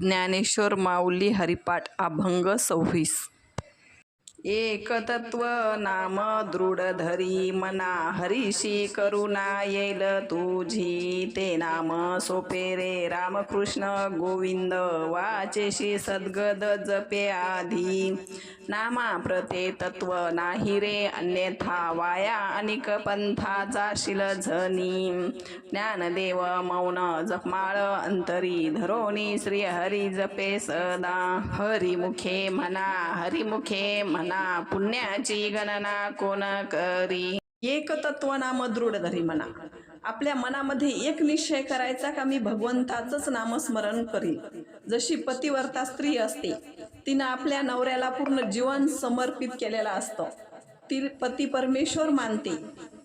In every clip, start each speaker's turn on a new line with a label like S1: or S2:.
S1: ज्ञानेश्वर माऊली हरिपाठ अभंग सव्वीस. एकतत्व नाम दृढ धरी मना. हरीशी करुणा येईल तुझी. ते नाम सोपे रे. रामकृष्ण गोविंद वाचेशी सद्गद जपे आधी. नामा प्रते तत्व नाही रे अन्यथा वाया अनेक पंथा जाशील झनी. ज्ञानदेव मौन जपमाळ अंतरी. धरोनी श्री हरी जपे सदा. हरिमुखे म्हणा हरिमुखे म्हणा पुण्याची गणना कोण करी?
S2: एक तत्व नाम दृढ धरी म्हणा. आपल्या मनामध्ये एक निश्चय करायचा का मी भगवंताचंच नामस्मरण करीन. जशी पतिवर्ता स्त्री असते तिनं आपल्या नवऱ्याला पूर्ण जीवन समर्पित केलेलं असतं. ती पती परमेश्वर मानते.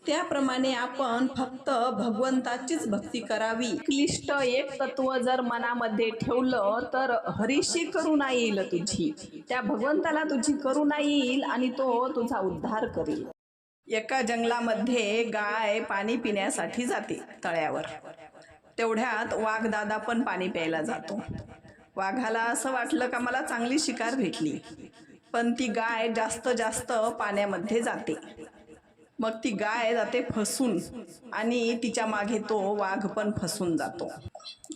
S2: त्याप्रमाणे आपण फक्त भगवंताचीच भक्ती करावी. क्लिष्ट एक तत्व जर मनामध्ये ठेवलं तर हरीशी करुणा येईल तुझी. त्या भगवंताला तुझी करुणा येईल आणि तो तुझा उद्धार करेल. एका जंगलामध्ये गाय पाणी पिण्यासाठी जाते तळ्यावर. तेवढ्यात वाघदादा पण पाणी प्यायला जातो. वाघाला असं वाटलं का मला चांगली शिकार भेटली. पण ती गाय जास्त जास्त पाण्यामध्ये जाते. मग ती गाय जाते फसून आणि तिच्यामागे तो वाघ पण फसून जातो.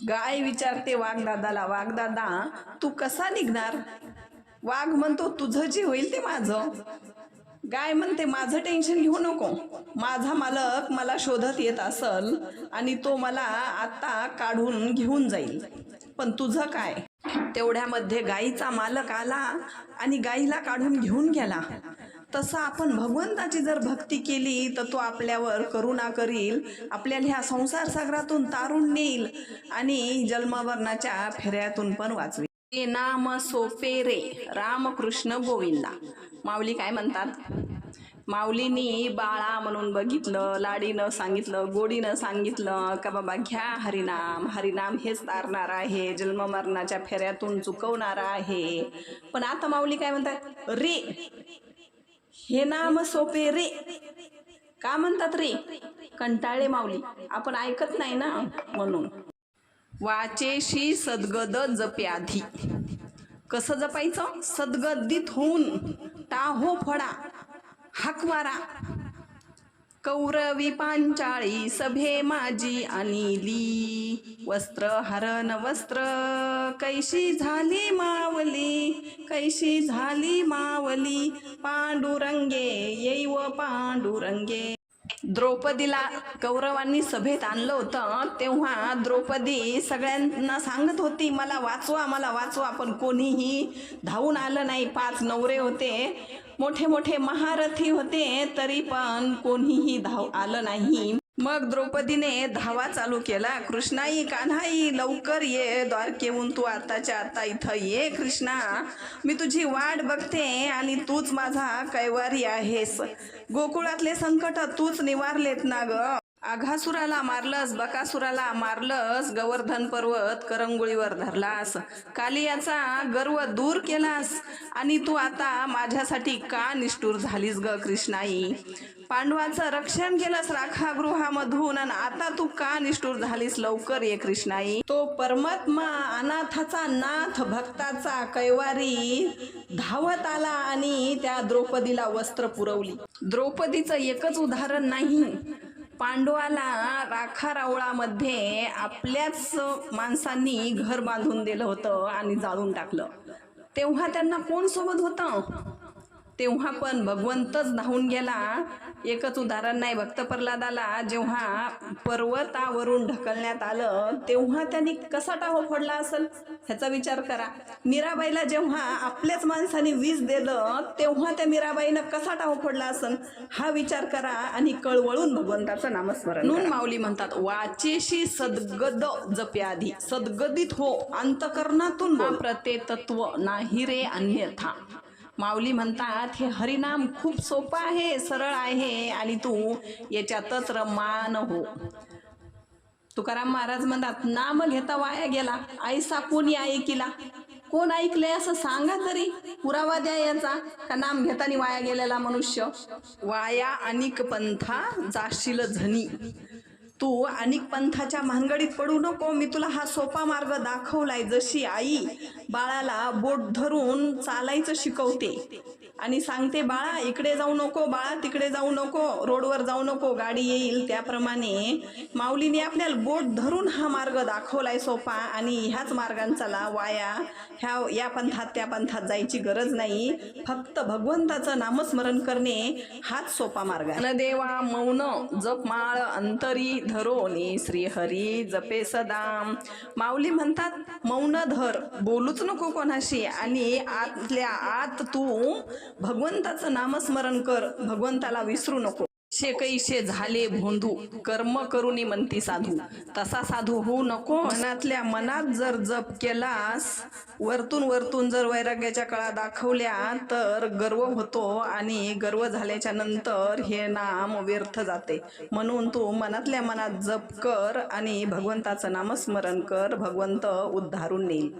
S2: गाय विचारते वाघदादाला वाघदादा तू कसा निघणार? वाघ म्हणतो तुझं जे होईल ते माझं. गाय म्हणते माझं टेन्शन घेऊ नको. माझा मालक मला शोधत येत असल आणि तो मला आता काढून घेऊन जाईल. पण तुझं काय? तेवढ्यामध्ये गाईचा मालक आला आणि गाईला काढून घेऊन गेला. तसं आपण भगवंताची जर भक्ती केली तर तो आपल्यावर करुणा करील. आपल्याला ह्या संसार सागरातून तारून नेईल आणि जन्मवर्णाच्या फेऱ्यातून पण वाचवेल. ते नाम सोपे रे. रामकृष्ण गोविंदा. माऊली काय म्हणतात? माऊलीनी बाळा म्हणून बघितलं लाडीनं सांगितलं गोडीनं सांगितलं का बाबा घ्या हरिनाम. हरिनाम हेच तारणार आहे जन्ममरणाच्या फेऱ्यातून चुकवणार आहे. पण आता माऊली काय म्हणतात? रे. हे नाम सोपे रे. का म्हणतात रे? कंटाळे माऊली. आपण ऐकत नाही ना म्हणून. वाचेशी सद्गद जप्याधी. कसं जपायचं? सद्गद्दित होऊन. टाहो फडा हाकवारा. कौरवी पांचाळी सभे माझी अनिली. वस्त्र हरण वस्त्र कैशी झाली मावली कैशी झाली मावली पांडुरंगे येईव पांडुरंगे. द्रौपदीला कौरवांनी सभेत आणलं होतं तेव्हा द्रौपदी सगळ्यांना सांगत होती मला वाचवा मला वाचवा पण कोणीही धावून आलं नाही. पाच नवरे होते. मोठे मोठे महारथी होते तरी पण कोणीही धाव आलं नाही. मग द्रौपदीने धावा चालू केला. कृष्णाई कान्हाई लवकर ये द्वारकेहून तू आताच्या आता इथं ये कृष्णा. मी तुझी वाट बघते आणि तूच माझा कैवारी आहेस. गोकुळातले संकट तूच निवारलेत ना ग. आघासुराला मारलंस बकासुराला मारलंस गोवर्धन पर्वत करंगुळीवर धरलास. कालियाचा गर्व दूर केलास आणि तू आता माझ्यासाठी का निष्ठूर झालीस ग कृष्णाई? पांडवाचं रक्षण केलंस राखागृहामधून आणि आता तू का निष्ठूर झालीस लवकर ये कृष्णाई? तो परमात्मा अनाथाचा नाथ भक्ताचा कैवारी धावत आला आणि त्या द्रौपदीला वस्त्र पुरवली. द्रौपदीचं एकच उदाहरण नाही. पांडवाला राखा रावळामध्ये आपल्याच माणसांनी घर बांधून दिलं होतं आणि जाळून टाकलं. तेव्हा त्यांना कोण सोबत होतं? तेव्हा पण भगवंतच धावून गेला. एकच उदाहरण नाही भक्त प्रल्हादाला जेव्हा पर्वतावरून ढकलण्यात आलं तेव्हा त्यांनी कसा टाहो फोडला असेल? ह्याचा विचार करा. मीराबाईला जेव्हा आपल्याच माणसाने वीज दिलं तेव्हा त्या मीराबाईनं कसा टाहो फोडला असेल? हा विचार करा आणि कळवळून भगवंताचं नामस्मरण नून माऊली म्हणतात वाचेशी सद्गद जप्याधी सद्गदित हो अंतकरणातून प्रते तत्व नाही रे अन्यथा. माऊली म्हणतात हे हरिनाम खूप सोपं आहे सरळ आहे आणि तू याच्यातच रमान हो. तुकाराम महाराज म्हणतात नाम घेता वाया गेला ऐसा कोणी ऐकिला? कोण ऐकलंय असं सांगा तरी पुरावा द्या याचा का नाम घेताना वाया गेलेला मनुष्य? वाया अनिक पंथा जाशील झनी. तू अनेक पंथाच्या भानगडीत पडू नको मी तुला हा सोपा मार्ग दाखवलाय जशी आई बाळाला बोट धरून चालायचं शिकवते. आणि सांगते बाळा इकडे जाऊ नको बाळा तिकडे जाऊ नको रोडवर जाऊ नको गाडी येईल. त्याप्रमाणे माऊलीने आपल्याला बोट धरून हा मार्ग दाखवलाय सोपा आणि ह्याच मार्गांचा वाया ह्या या पंथात त्या पंथात जायची गरज नाही. फक्त भगवंताचं नामस्मरण करणे हाच सोपा मार्ग आहे.
S1: देवा मौन जपमाळ अंतरी धरोनी श्रीहरी जपे सदाम
S2: माऊली म्हणतात मौन धर बोलूच नको कोणाशी आणि आतल्या आत तू भगवंताचं नामस्मरण कर भगवंताला विसरू नको.
S1: शे कैसे झाले भोंदू कर्म करुनी म्हणती साधू. तसा साधू होऊ नको.
S2: मनातल्या मनात जर जप केलास वरतून वरतून जर वैराग्याच्या कळा दाखवल्या तर गर्व होतो आणि गर्व झाल्याच्यानंतर हे नाम व्यर्थ जाते. म्हणून तू मनातल्या मनात जप कर आणि भगवंताचं नामस्मरण कर भगवंत उद्धारून नेईल.